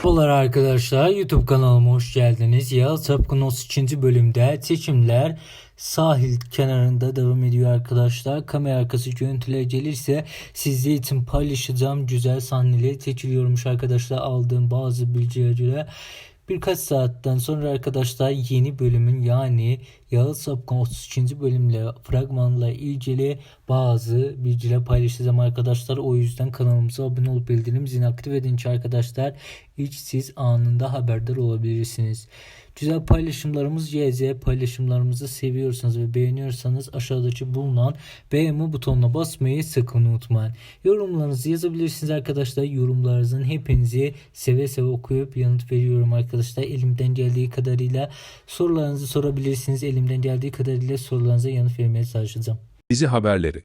Merhabalar arkadaşlar YouTube kanalıma hoş geldiniz. Yağız Çapkın 32. bölümde seçimler sahil kenarında devam ediyor arkadaşlar. Kamera arkası görüntüler gelirse sizler için paylaşacağım güzel sahneleri seçiliyormuş arkadaşlar aldığım bazı bilgiye göre. Birkaç saatten sonra arkadaşlar yeni bölümün yani Yağız Sapkın 32. bölümle fragmanla ilgili bazı bilgiler paylaşacağım arkadaşlar. O yüzden kanalımıza abone olup bildirim zilini aktif edin ki arkadaşlar ilk siz anında haberdar olabilirsiniz. Güzel paylaşımlarımız YZ paylaşımlarımızı seviyorsanız ve beğeniyorsanız aşağıdaki bulunan beğenme butonuna basmayı sakın unutmayın. Yorumlarınızı yazabilirsiniz arkadaşlar. Yorumlarınızın hepinizi seve seve okuyup yanıt veriyorum arkadaşlar. Elimden geldiği kadarıyla sorularınızı sorabilirsiniz. Elimden geldiği kadarıyla sorularınıza yanıt vermeye çalışacağım. Dizi haberleri